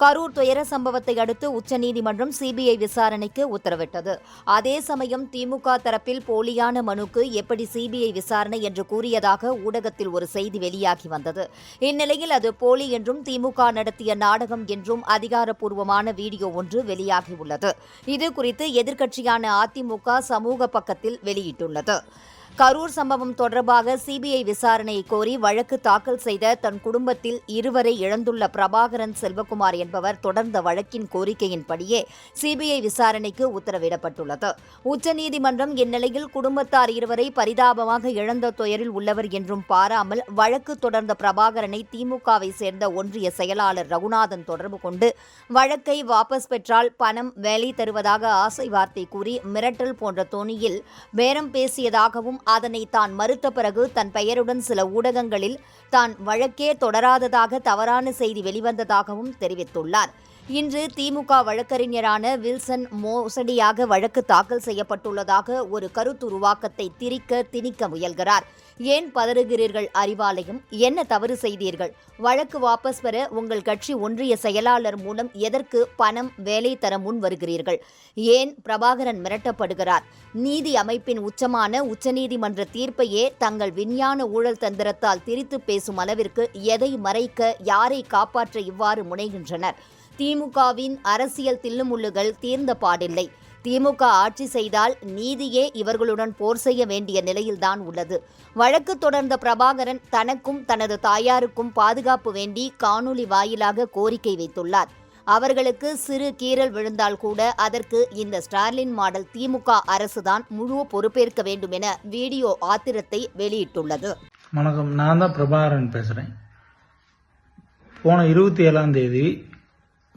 கரூர் துயர சம்பவத்தை அடுத்து உச்சநீதிமன்றம் சிபிஐ விசாரணைக்கு உத்தரவிட்டது. அதே சமயம் திமுக தரப்பில் போலியான மனுக்கு எப்படி சிபிஐ விசாரணை என்று கூறியதாக ஊடகத்தில் ஒரு செய்தி வெளியாகி வந்தது. இந்நிலையில் அது போலி என்றும் திமுக நடத்திய நாடகம் என்றும் அதிகாரப்பூர்வமான வீடியோ ஒன்று வெளியாகியுள்ளது இது குறித்து எதிர்க்கட்சியான அதிமுக சமூக பக்கத்தில் வெளியிட்டுள்ளது. கரூர் சம்பவம் தொடர்பாக சிபிஐ விசாரணையை கோரி வழக்கு தாக்கல் செய்த தன் குடும்பத்தில் இருவரை இழந்துள்ள பிரபாகரன் செல்வகுமார் என்பவர் தொடர்ந்த வழக்கின் கோரிக்கையின்படியே சிபிஐ விசாரணைக்கு உத்தரவிடப்பட்டுள்ளது. உச்சநீதிமன்றம் இந்நிலையில் குடும்பத்தார் இருவரை பரிதாபமாக இழந்த துயரில் உள்ளவர் என்றும் பாராமல் வழக்கு தொடர்ந்த பிரபாகரனை திமுகவை சேர்ந்த ஒன்றிய செயலாளர் ரகுநாதன் தொடர்பு கொண்டு வழக்கை வாபஸ் பெற்றால் பணம் வேலை தருவதாக ஆசை வார்த்தை கூறி மிரட்டல் போன்ற தொனியில் பேரம் பேசியதாகவும் அதனை தான் மறுத்த பிறகு தன் பெயருடன் சில ஊடகங்களில் தான் வழக்கே தொடராததாக தவறான செய்தி வெளிவந்ததாகவும் தெரிவித்துள்ளார். இன்று திமுக வழக்கறிஞரான வில்சன் மோசடியாக வழக்கு தாக்கல் செய்யப்பட்டுள்ளதாக ஒரு கருத்துருவாக்கத்தை திரிக்க திணிக்க முயல்கிறார். ஏன் பதறுகிறீர்கள் அறிவாலயம்? என்ன தவறு செய்தீர்கள்? வழக்கு வாபஸ் பெற உங்கள் கட்சி ஒன்றிய செயலாளர் மூலம் எதற்கு பணம் வேலை தர முன் வருகிறீர்கள்? ஏன் பிரபாகரன் மிரட்டப்படுகிறார்? நீதி அமைப்பின் உச்சமான உச்சநீதிமன்ற தீர்ப்பையே தங்கள் விஞ்ஞான ஊழல் தந்திரத்தால் திரித்து பேசும் அளவிற்கு எதை மறைக்க யாரை காப்பாற்ற இவ்வாறு முனைகின்றனர்? திமுகவின் அரசியல் தில்லுமுள்ளுகள் தீர்ந்த பாடில்லை. திமுக ஆட்சி செய்தால் நீதியே இவர்களுடன் போர் செய்ய வேண்டிய நிலையில்தான் உள்ளது. வழக்கு தொடர்ந்த பிரபாகரன் தனக்கும் தனது தாயாருக்கும் பாதுகாப்பு வேண்டி காணொலி வாயிலாக கோரிக்கை வைத்துள்ளார். அவர்களுக்கு சிறு கீறல் விழுந்தால் கூட அதற்கு இந்த ஸ்டார்லின் மாடல் திமுக அரசுதான் முழு பொறுப்பேற்க வேண்டும் என வீடியோ ஆத்திரத்தை வெளியிட்டுள்ளது. வணக்கம். நான் தான் பிரபாகரன் பேசுகிறேன் போன இருபத்தி ஏழாம் தேதி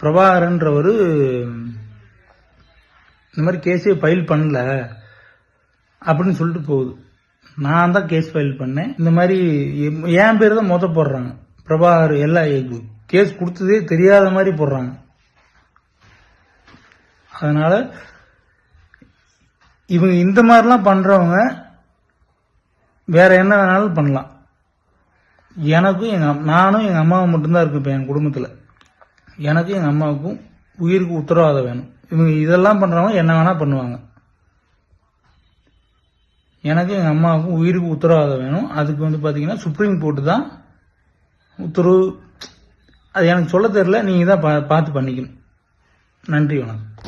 பிரபாகரன்றவர் இந்த மாதிரி கேஸே ஃபைல் பண்ணல அப்படின்னு சொல்லிட்டு போகுது. நான் தான் கேஸ் ஃபைல் பண்ணேன். இந்த மாதிரி என் பேர் தான் மொத்த போடுறாங்க. பிரபாகர் எல்லா கேஸ் கொடுத்ததே தெரியாத மாதிரி போடுறாங்க. அதனால இவங்க இந்த மாதிரிலாம் பண்ணுறவங்க வேற என்ன வேணாலும் பண்ணலாம். எனக்கும் எங்கள் நானும் எங்கள் அம்மாவும் மட்டும்தான் இருக்கு இப்போ என் குடும்பத்தில். எனக்கும் எங்கள் அம்மாவுக்கும் உயிருக்கு உத்தரவாதம் வேணும். இவங்க இதெல்லாம் பண்ணுறவங்க என்ன வேணால் பண்ணுவாங்க. எனக்கு எங்கள் அம்மாவுக்கும் உயிருக்கு உத்தரவாதம் வேணும். அதுக்கு வந்து பார்த்தீங்கன்னா சுப்ரீம் கோர்ட்டு தான் உத்தரவு. அது எனக்கு சொல்ல தெரியல. நீங்கள் தான் பா- பார்த்து பண்ணிக்கணும். நன்றி வணக்கம்.